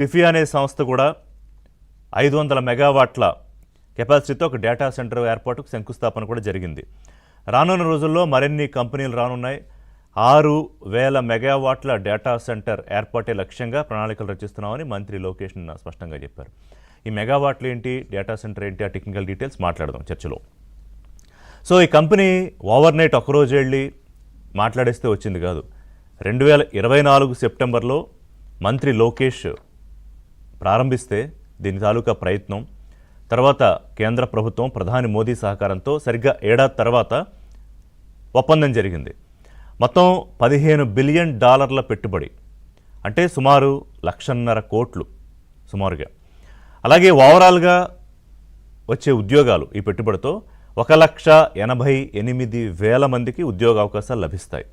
టిఫీ అనే సంస్థ కూడా ఐదు వందల మెగావాట్ల కెపాసిటీతో ఒక డేటా సెంటర్ ఏర్పాటుకు శంకుస్థాపన కూడా జరిగింది. రానున్న రోజుల్లో మరిన్ని కంపెనీలు రానున్నాయి. ఆరు వేల మెగావాట్ల డేటా సెంటర్ ఏర్పాటే లక్ష్యంగా ప్రణాళికలు రచిస్తున్నామని మంత్రి లోకేష్ నిన్న స్పష్టంగా చెప్పారు. ఈ మెగావాట్లు ఏంటి? డేటా సెంటర్ ఏంటి? ఆ టెక్నికల్ డీటెయిల్స్ మాట్లాడదాం చర్చలో. సో ఈ కంపెనీ ఓవర్ నైట్ ఒకరోజు వెళ్ళి మాట్లాడేస్తే వచ్చింది కాదు. రెండు వేల ఇరవై నాలుగు సెప్టెంబర్లో మంత్రి లోకేష్ ప్రారంభిస్తే దీని తాలూకా ప్రయత్నం. తర్వాత కేంద్ర ప్రభుత్వం ప్రధాని మోదీ సహకారంతో సరిగ్గా ఏడాది తర్వాత ఒప్పందం జరిగింది. మొత్తం పదిహేను బిలియన్ డాలర్ల పెట్టుబడి. అంటే సుమారు లక్షన్నర కోట్లు సుమారుగా. అలాగే ఓవరాల్గా వచ్చే ఉద్యోగాలు ఈ పెట్టుబడితో ఒక లక్ష ఎనభై ఎనిమిది వేల మందికి ఉద్యోగ అవకాశాలు లభిస్తాయి.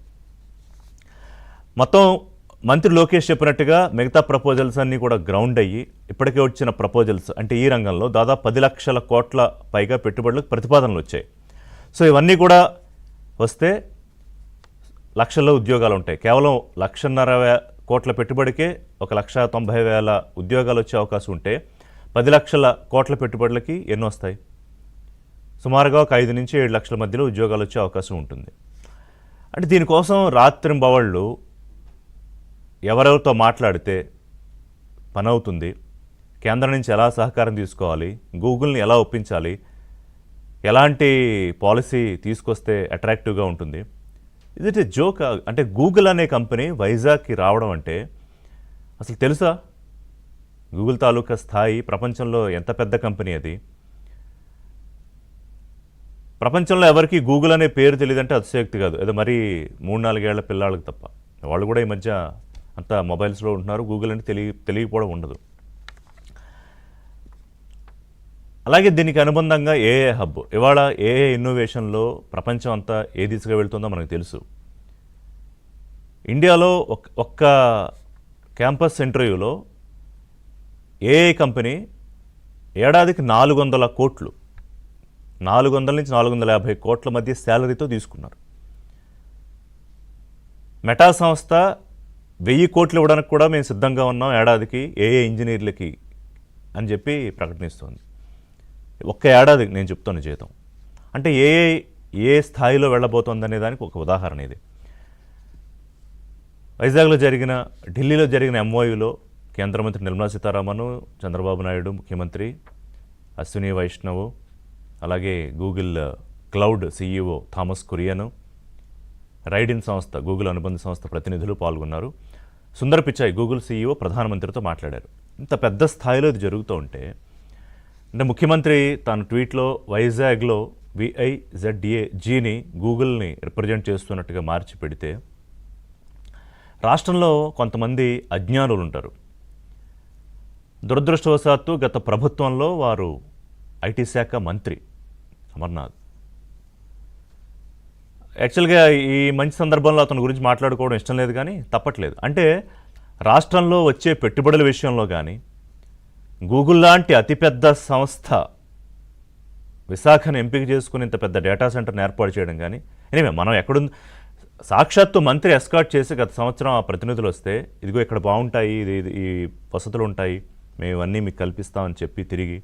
మొత్తం మంత్రి లోకేష్ చెప్పినట్టుగా మిగతా ప్రపోజల్స్ అన్నీ కూడా గ్రౌండ్ అయ్యి ఇప్పటికే వచ్చిన ప్రపోజల్స్ అంటే ఈ రంగంలో దాదాపు పది లక్షల కోట్ల పైగా పెట్టుబడులకు ప్రతిపాదనలు వచ్చాయి. సో ఇవన్నీ కూడా వస్తే లక్షల్లో ఉద్యోగాలు ఉంటాయి. కేవలం లక్షన్నర కోట్ల పెట్టుబడికే ఒక లక్ష తొంభై వేల ఉద్యోగాలు వచ్చే అవకాశం ఉంటే పది లక్షల కోట్ల పెట్టుబడులకి ఎన్నో వస్తాయి? సుమారుగా ఒక ఐదు నుంచి ఏడు లక్షల మధ్యలో ఉద్యోగాలు వచ్చే అవకాశం ఉంటుంది. అంటే దీనికోసం రాత్రింబవళ్ళు ఎవరెవరితో మాట్లాడితే పని అవుతుంది కేంద్రం నుంచి ఎలా సహకారం తీసుకోవాలి గూగుల్ని ఎలా ఒప్పించాలి ఎలాంటి పాలసీ తీసుకొస్తే అట్రాక్టివ్గా ఉంటుంది. ఇది జోక్ అంటే గూగుల్ అనే కంపెనీ వైజాగ్కి రావడం అంటే అసలు తెలుసా? గూగుల్ తాలూకా స్థాయి ప్రపంచంలో ఎంత పెద్ద కంపెనీ అది? ప్రపంచంలో ఎవరికి గూగుల్ అనే పేరు తెలియదంటే అతిశయోక్తి కాదు. ఏదో మరీ మూడు నాలుగేళ్ళ పిల్లలకి తప్ప. వాళ్ళు కూడా ఈ మధ్య అంతా మొబైల్స్లో ఉంటున్నారు గూగుల్ అంటే తెలియ తెలియకపోవడం ఉండదు. అలాగే దీనికి అనుబంధంగా ఏఏ హబ్. ఇవాళ ఏఏ ఇన్నోవేషన్లో ప్రపంచం అంతా ఏ దిశగా వెళ్తుందో మనకు తెలుసు. ఇండియాలో ఒక్క క్యాంపస్ ఇంటర్వ్యూలో ఏఐ కంపెనీ ఏడాదికి నాలుగు వందల కోట్లు నాలుగు వందల నుంచి నాలుగు వందల యాభై కోట్ల మధ్య శాలరీతో తీసుకున్నారు. మెటా సంస్థ వెయ్యి కోట్లు ఇవ్వడానికి కూడా మేము సిద్ధంగా ఉన్నాం ఏడాదికి ఏఏ ఇంజనీర్లకి అని చెప్పి ప్రకటిస్తోంది. ఒక్క ఏడాది నేను చెప్తున్న జీతం. అంటే ఏ ఏ స్థాయిలో వెళ్ళబోతోందనే దానికి ఒక ఉదాహరణ ఇది. వైజాగ్లో జరిగిన ఢిల్లీలో జరిగిన ఎంఓయూలో కేంద్ర మంత్రి నిర్మలా సీతారామన్ చంద్రబాబు నాయుడు ముఖ్యమంత్రి అశ్విని వైష్ణవ్ అలాగే Google cloud CEO Thomas Kurian రైడిన్ సంస్థ గూగుల్ అనుబంధ సంస్థ ప్రతినిధులు పాల్గొన్నారు. సుందర్ పిచాయ్ గూగుల్ సీఈఓ ప్రధానమంత్రితో మాట్లాడారు. ఇంత పెద్ద స్థాయిలో ఇది జరుగుతూ ఉంటే అంటే ముఖ్యమంత్రి తన ట్వీట్లో వైజాగ్లో విఐజెడ్ఏ జీని గూగుల్ని రిప్రజెంట్ చేస్తున్నట్టుగా మార్చి పెడితే రాష్ట్రంలో కొంతమంది అజ్ఞానులు ఉంటారు. దురదృష్టవశాత్తు గత ప్రభుత్వంలో వారు ఐటీ శాఖ మంత్రి అమర్నాథ్. యాక్చువల్గా ఈ మంచి సందర్భంలో అతని గురించి మాట్లాడుకోవడం ఇష్టం లేదు కానీ తప్పట్లేదు. అంటే రాష్ట్రంలో వచ్చే పెట్టుబడుల విషయంలో కానీ గూగుల్ లాంటి అతిపెద్ద సంస్థ విశాఖను ఎంపిక చేసుకుని ఇంత పెద్ద డేటా సెంటర్ని ఏర్పాటు చేయడం కానీ ఎనివే మనం ఎక్కడుంది సాక్షాత్తు మంత్రి ఎస్కాట్ చేసి గత సంవత్సరం ఆ ప్రతినిధులు వస్తే ఇదిగో ఇక్కడ బాగుంటాయి ఇది ఇది- ఈ వసతులు ఉంటాయి మేము ఇవన్నీ మీకు కల్పిస్తామని చెప్పి తిరిగి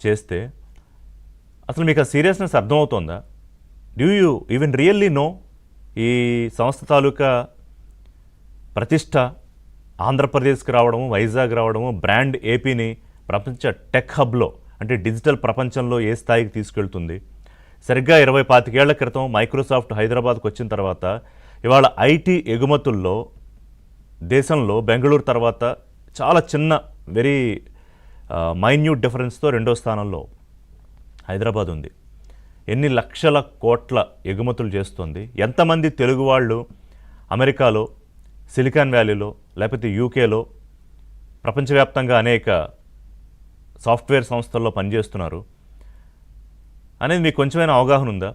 చేస్తే అసలు మీకు ఆ seriousness అర్థమవుతోందా? Do you even really know ఈ సంస్థ తాలూకా ప్రతిష్ట ఆంధ్రప్రదేశ్కి రావడము వైజాగ్ రావడము బ్రాండ్ ఏపీని ప్రపంచ టెక్ హబ్లో అంటే డిజిటల్ ప్రపంచంలో ఏ స్థాయికి తీసుకెళ్తుంది? సరిగ్గా ఇరవై పాతికేళ్ళ క్రితం మైక్రోసాఫ్ట్ హైదరాబాద్కు వచ్చిన తర్వాత ఇవాళ ఐటీ ఎగుమతుల్లో దేశంలో బెంగళూరు తర్వాత చాలా చిన్న వెరీ మైన్యూట్ డిఫరెన్స్తో రెండో స్థానంలో హైదరాబాద్ ఉంది ఎన్ని లక్షల కోట్ల ఎగుమతులు చేస్తుంది? ఎంతమంది తెలుగు వాళ్ళు అమెరికాలో సిలికాన్ వ్యాలీలో లేకపోతే యూకేలో ప్రపంచవ్యాప్తంగా అనేక సాఫ్ట్వేర్ సంస్థల్లో పనిచేస్తున్నారు? అనేది మీకు కొంచెమైనా అవగాహన ఉందా?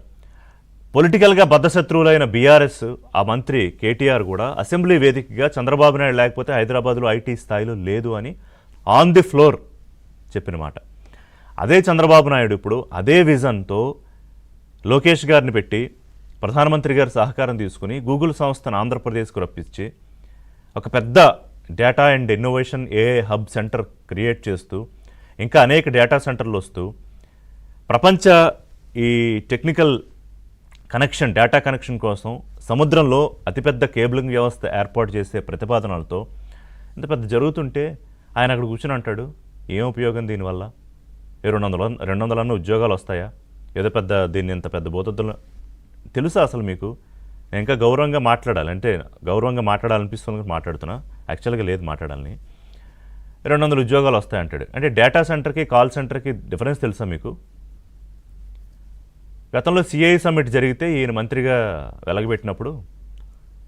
పొలిటికల్గా బద్ధశత్రువులైన బీఆర్ఎస్ ఆ మంత్రి కేటీఆర్ కూడా అసెంబ్లీ వేదికగా చంద్రబాబు నాయుడు లేకపోతే హైదరాబాద్లో ఐటీ స్థాయిలో లేదు అని ఆన్ ది ఫ్లోర్ చెప్పిన మాట. అదే చంద్రబాబు నాయుడు ఇప్పుడు అదే విజన్తో లోకేష్ గారిని పెట్టి ప్రధానమంత్రి గారి సహకారం తీసుకుని గూగుల్ సంస్థను ఆంధ్రప్రదేశ్కు రప్పించి ఒక పెద్ద data and innovation AI hub centre create చేస్తూ ఇంకా అనేక డేటా సెంటర్లు వస్తూ ప్రపంచ ఈ టెక్నికల్ కనెక్షన్ డేటా కనెక్షన్ కోసం సముద్రంలో అతిపెద్ద కేబులింగ్ వ్యవస్థ ఏర్పాటు చేసే ప్రతిపాదనలతో ఇంత పెద్ద జరుగుతుంటే ఆయన అక్కడ కూర్చుని అంటాడు ఏం ఉపయోగం దీనివల్ల? ఏ రెండు వందల రెండు వందలన్న ఉద్యోగాలు వస్తాయా? ఏదో పెద్ద దీన్ని ఇంత పెద్ద బోధతులు తెలుసా అసలు మీకు? నేను ఇంకా గౌరవంగా మాట్లాడాలి. అంటే గౌరవంగా మాట్లాడాలనిపిస్తుంది మాట్లాడుతున్నా. యాక్చువల్గా లేదు మాట్లాడాలని. రెండు వందల ఉద్యోగాలు వస్తాయంటాడు అంటే డేటా సెంటర్కి కాల్ సెంటర్కి డిఫరెన్స్ తెలుసా మీకు? గతంలో సిఐ సమ్మిట్ జరిగితే ఈయన మంత్రిగా వెలగబెట్టినప్పుడు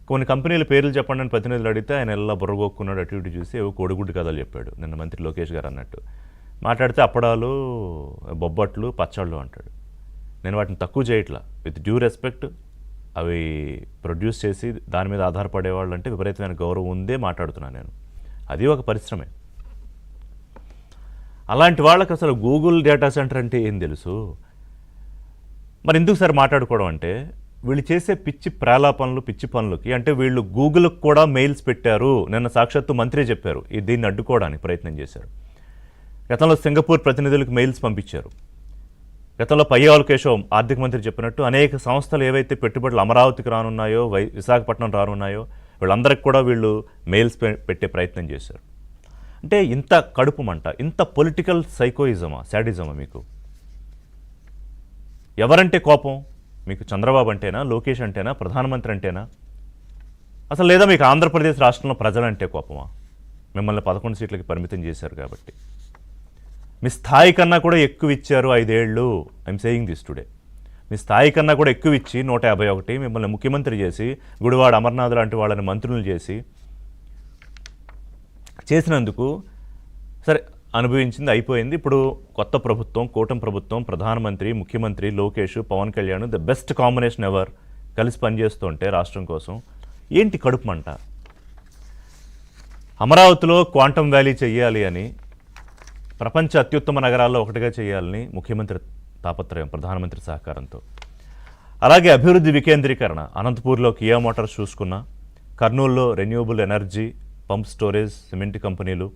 కొన్ని కంపెనీల పేర్లు చెప్పండి అని ప్రతినిధులు అడిగితే ఆయన ఎలా బుర్రగొక్కున్నాడు అటు ఇటు చూసి ఏవో కోడిగుడ్డు కథలు చెప్పాడు. నిన్న మంత్రి లోకేష్ గారు అన్నట్టు. మాట్లాడితే అప్పడాలు బొబ్బట్లు పచ్చళ్ళు అంటాడు. నేను వాటిని తక్కువ చేయట్లా. విత్ డ్యూ రెస్పెక్ట్ అవి ప్రొడ్యూస్ చేసి దాని మీద ఆధారపడే వాళ్ళు అంటే విపరీతమైన గౌరవం ఉందే మాట్లాడుతున్నాను నేను. అది ఒక పరిశ్రమే. అలాంటి వాళ్ళకి అసలు గూగుల్ డేటా సెంటర్ అంటే ఏం తెలుసు? మరి ఎందుకు సార్ మాట్లాడుకోవడం అంటే వీళ్ళు చేసే పిచ్చి ప్రాలాపనలు పిచ్చి పనులకి అంటే వీళ్ళు గూగుల్కి కూడా మెయిల్స్ పెట్టారు. నిన్న సాక్షాత్తు మంత్రి చెప్పారు. ఈ దీన్ని అడ్డుకోవడానికి ప్రయత్నం చేశారు. గతంలో సింగపూర్ ప్రతినిధులకు మెయిల్స్ పంపించారు. గతంలో పయ్యావుల కేశవం ఆర్థిక మంత్రి చెప్పినట్టు అనేక సంస్థలు ఏవైతే పెట్టుబడులు అమరావతికి రానున్నాయో వై విశాఖపట్నం రానున్నాయో వీళ్ళందరికి కూడా వీళ్ళు మెయిల్స్ పె- పెట్టే ప్రయత్నం చేశారు. అంటే ఇంత కడుపు మంట ఇంత పొలిటికల్ సైకోయిజమా శాడిజమా మీకు? ఎవరంటే కోపం? మీకు చంద్రబాబు అంటేనా లోకేష్ అంటేనా ప్రధానమంత్రి అంటేనా? అసలు లేదా మీకు ఆంధ్రప్రదేశ్ రాష్ట్రంలో ప్రజలంటే కోపమా? మిమ్మల్ని పదకొండు సీట్లకి పరిమితం చేశారు కాబట్టి. మీ స్థాయి కన్నా కూడా ఎక్కువ ఇచ్చారు ఐదేళ్ళు. ఐఎమ్ సేయింగ్ దిస్ టుడే మీ స్థాయి కన్నా కూడా ఎక్కువ ఇచ్చి నూట యాభై ఒకటి మిమ్మల్ని ముఖ్యమంత్రి చేసి గుడివాడ అమర్నాథ్ లాంటి వాళ్ళని మంత్రులు చేసి చేసినందుకు సరే అనుభవించింది అయిపోయింది. ఇప్పుడు కొత్త ప్రభుత్వం కూటమి ప్రభుత్వం ప్రధానమంత్రి ముఖ్యమంత్రి Lokesh Pavan Kalyan the best combination ever కలిసి పనిచేస్తుంటే రాష్ట్రం కోసం. ఏంటి కడుపు మంట? అమరావతిలో క్వాంటమ్ వ్యాలీ చెయ్యాలి అని ప్రపంచ అత్యుత్తమ నగరాల్లో ఒకటిగా చేయాలని ముఖ్యమంత్రి తాపత్రయం ప్రధానమంత్రి సహకారంతో. అలాగే అభివృద్ధి వికేంద్రీకరణ అనంతపూర్లో కియా మోటార్స్ చూసుకున్నా కర్నూలులో renewable energy pump storage cement కంపెనీలు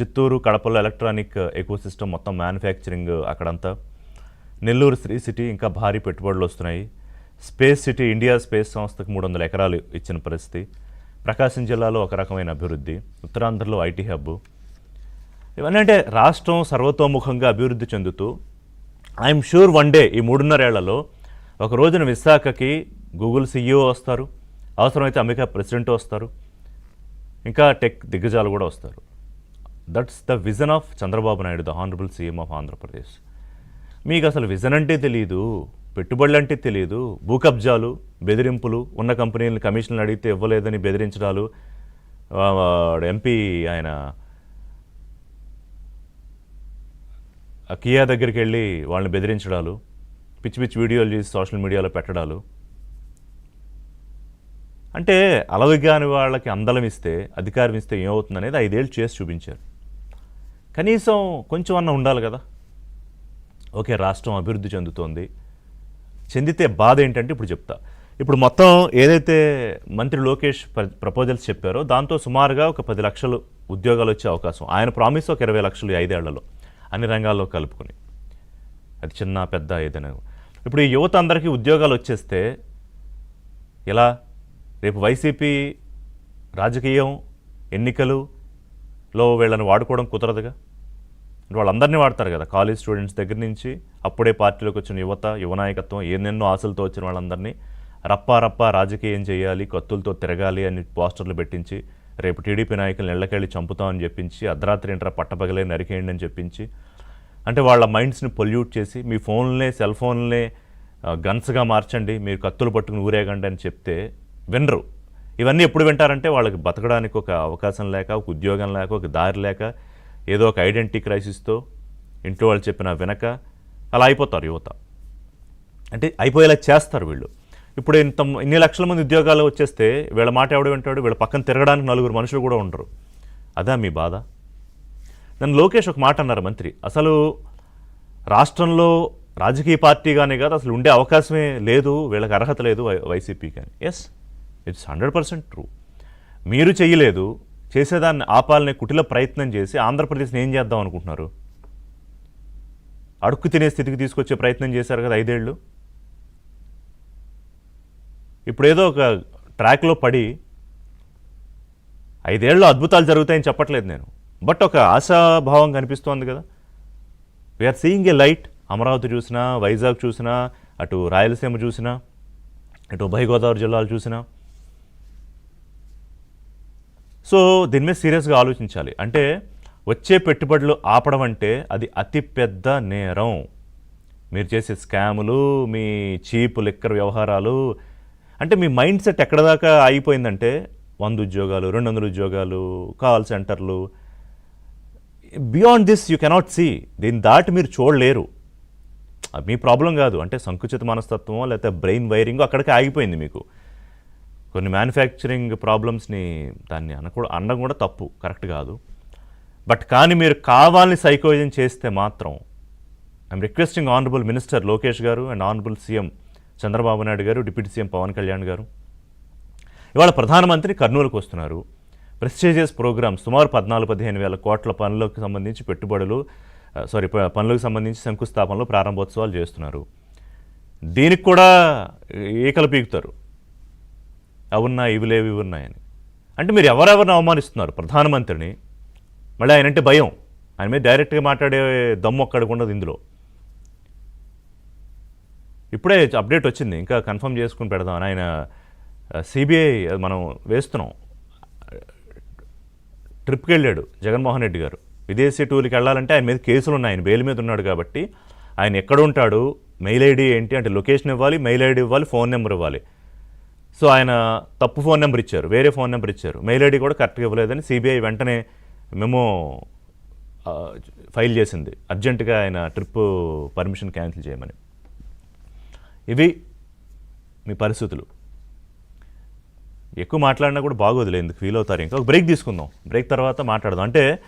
చిత్తూరు కడపలో ఎలక్ట్రానిక్ ఎకోసిస్టమ్ మొత్తం మ్యానుఫ్యాక్చరింగ్ అక్కడంతా. నెల్లూరు శ్రీ సిటీ ఇంకా భారీ పెట్టుబడులు వస్తున్నాయి. స్పేస్ సిటీ ఇండియా స్పేస్ సంస్థకు మూడు వందల ఎకరాలు ఇచ్చిన పరిస్థితి. ప్రకాశం జిల్లాలో ఒక రకమైన అభివృద్ధి. ఉత్తరాంధ్రలో ఐటీ హబ్. ఇవన్నీ అంటే రాష్ట్రం సర్వతోముఖంగా అభివృద్ధి చెందుతూ ఐఎమ్ షూర్ వన్ డే ఈ మూడున్నరేళ్ళలో ఒక రోజున విశాఖకి గూగుల్ సీఈఓ వస్తారు అవసరమైతే అమెరికా ప్రెసిడెంట్ వస్తారు ఇంకా టెక్ దిగ్గజాలు కూడా వస్తారు. That's the vision of Chandrababu Naidu the honourable CM of Andhra Pradesh మీకు అసలు విజన్ అంటే తెలియదు పెట్టుబడులు అంటే తెలియదు భూ కబ్జాలు బెదిరింపులు ఉన్న కంపెనీలను కమిషన్లు అడిగితే ఇవ్వలేదని బెదిరించడాలు వాడు ఎంపీ ఆయన ఆ కియా దగ్గరికి వెళ్ళి వాళ్ళని బెదిరించడాలు పిచ్చి పిచ్చి వీడియోలు చేసి సోషల్ మీడియాలో పెట్టడాలు. అంటే అలవిగాని వాళ్ళకి అందలం ఇస్తే అధికారం ఇస్తే ఏమవుతుంది అనేది ఐదేళ్ళు చేసి చూపించారు. కనీసం కొంచెం అన్న ఉండాలి కదా. ఓకే రాష్ట్రం అభివృద్ధి చెందుతోంది. చెందితే బాధ ఏంటంటే ఇప్పుడు చెప్తా. ఇప్పుడు మొత్తం ఏదైతే మంత్రి లోకేష్ ప్రపోజల్స్ చెప్పారో దాంతో సుమారుగా ఒక పది లక్షలు ఉద్యోగాలు వచ్చే అవకాశం. ఆయన ప్రామిస్ ఒక ఇరవై లక్షలు ఐదేళ్ళలో. అన్ని రంగాల్లో కలుపుకొని. అది చిన్న పెద్ద ఏదైనా. ఇప్పుడు ఈ యువత అందరికీ ఉద్యోగాలు వచ్చేస్తే ఎలా? రేపు వైసీపీ రాజకీయం ఎన్నికలులో వీళ్ళని వాడుకోవడం కుదరదుగా? వాళ్ళందరినీ వాడతారు కదా కాలేజ్ స్టూడెంట్స్ దగ్గర నుంచి అప్పుడే పార్టీలోకి వచ్చిన యువత యువ నాయకత్వం ఎన్నెన్నో ఆశలతో వచ్చిన వాళ్ళందరినీ రప్పా రప్పా రాజకీయం చేయాలి కత్తులతో తిరగాలి అని పోస్టర్లు పెట్టించి రేపు టీడీపీ నాయకులను ఇళ్ళకెళ్ళి చంపుతామని చెప్పించి అర్ధరాత్రి ఇంటర్ పట్టపగలే నరికేయండి అని చెప్పించి అంటే వాళ్ళ మైండ్స్ని పొల్యూట్ చేసి మీ ఫోన్లే సెల్ ఫోన్లే గన్స్గా మార్చండి మీరు కత్తులు పట్టుకుని ఊరేగండి అని చెప్తే వినరు. ఇవన్నీ ఎప్పుడు వింటారంటే వాళ్ళకి బతకడానికి ఒక అవకాశం లేక ఒక ఉద్యోగం లేక ఒక దారి లేక ఏదో ఒక ఐడెంటిటీ క్రైసిస్తో ఇంట్లో వాళ్ళు చెప్పిన వినక అలా అయిపోతారు యువత. అంటే అయిపోయేలా చేస్తారు వీళ్ళు. ఇప్పుడు ఇంత ఇన్ని లక్షల మంది ఉద్యోగాలు వచ్చేస్తే వీళ్ళ మాట ఎవడు వింటాడు? వీళ్ళ పక్కన తిరగడానికి నలుగురు మనుషులు కూడా ఉండరు. అదా మీ బాధ? నన్ను లోకేష్ ఒక మాట అన్నారు మంత్రి. అసలు రాష్ట్రంలో రాజకీయ పార్టీగానే కాదు అసలు ఉండే అవకాశమే లేదు వీళ్ళకి అర్హత లేదు వై కానీ. Yes it's hundred percent true మీరు చేయలేదు చేసేదాన్ని ఆపాలనే కుటిల ప్రయత్నం చేసి ఆంధ్రప్రదేశ్ని ఏం చేద్దాం అనుకుంటున్నారు? అడుక్కు తినే స్థితికి తీసుకొచ్చే ప్రయత్నం చేశారు కదా ఐదేళ్ళు. ఇప్పుడు ఏదో ఒక ట్రాక్లో పడి ఐదేళ్ళు అద్భుతాలు జరుగుతాయని చెప్పట్లేదు నేను. బట్ ఒక ఆశాభావం కనిపిస్తోంది కదా. We're seeing a light Amaravati చూసినా వైజాగ్ చూసినా అటు రాయలసీమ చూసినా ఇటు ఉభయ గోదావరి జిల్లాలు చూసినా. సో దీని మీద సీరియస్గా ఆలోచించాలి. అంటే వచ్చే పెట్టుబడులు ఆపడం అంటే అది అతిపెద్ద నేరం. మీరు చేసే స్కాములు మీ చీప్ లిక్కర్ వ్యవహారాలు అంటే మీ మైండ్ సెట్ ఎక్కడ దాకా ఆగిపోయిందంటే వంద ఉద్యోగాలు రెండు వందల ఉద్యోగాలు కాల్ సెంటర్లు. Beyond this you cannot see దీన్ని దాటి మీరు చూడలేరు. అది మీ ప్రాబ్లం కాదు. అంటే సంకుచిత మనస్తత్వమో లేకపోతే బ్రెయిన్ వైరింగ్ అక్కడికి ఆగిపోయింది మీకు. కొన్ని మ్యానుఫ్యాక్చరింగ్ ప్రాబ్లమ్స్ని దాన్ని అనకూడదు అనడం కూడా తప్పు. కరెక్ట్ కాదు. బట్ కానీ మీరు కావాలని సైకోజన్ చేస్తే మాత్రం I'm requesting honourable minister Lokesh garu and honourable CM Chandrababu Naidu garu deputy CM Pawan Kalyan గారు. ఇవాళ ప్రధానమంత్రి కర్నూలుకు వస్తున్నారు. ప్రెస్టీజియస్ ప్రోగ్రామ్ సుమారు పద్నాలుగు పదిహేను వేల కోట్ల పనులకు సంబంధించి పెట్టుబడులు సారీ పనులకు సంబంధించి శంకుస్థాపనలు ప్రారంభోత్సవాలు చేస్తున్నారు. దీనికి కూడా ఈకలు పీకుతారు. అవి ఇవి లేవు ఇవి ఉన్నాయని. అంటే మీరు ఎవరెవరిని అవమానిస్తున్నారు? ప్రధానమంత్రిని. మళ్ళీ ఆయన అంటే భయం. ఆయన మీద డైరెక్ట్గా మాట్లాడే దమ్ము అక్కడ ఉండదు ఇందులో. ఇప్పుడే అప్డేట్ వచ్చింది. ఇంకా కన్ఫర్మ్ చేసుకుని పెడదాం అని ఆయన సిబిఐ మనం వేస్తున్నాం. ట్రిప్కి వెళ్ళాడు జగన్మోహన్ రెడ్డి గారు. విదేశీ టూర్కి వెళ్ళాలంటే ఆయన మీద కేసులు ఉన్నాయి. ఆయన బెయిల్ మీద ఉన్నాడు కాబట్టి ఆయన ఎక్కడ ఉంటాడు మెయిల్ ఐడి ఏంటి అంటే లొకేషన్ ఇవ్వాలి మెయిల్ ఐడి ఇవ్వాలి ఫోన్ నెంబర్ ఇవ్వాలి. సో ఆయన తప్పు ఫోన్ నెంబర్ ఇచ్చారు వేరే ఫోన్ నెంబర్ ఇచ్చారు. మెయిల్ ఐడి కూడా కరెక్ట్గా ఇవ్వలేదని సిబిఐ వెంటనే మేము ఫైల్ చేసింది. అర్జెంటుగా ఆయన ట్రిప్ పర్మిషన్ క్యాన్సిల్ చేయమని. ఇవి మీ పరిస్థితులు. ఎక్కువ మాట్లాడినా కూడా బాగోదులే ఎందుకు? ఫీల్ అవుతారు ఇంకా. ఒక బ్రేక్ తీసుకుందాం. బ్రేక్ తర్వాత మాట్లాడదాం. అంటే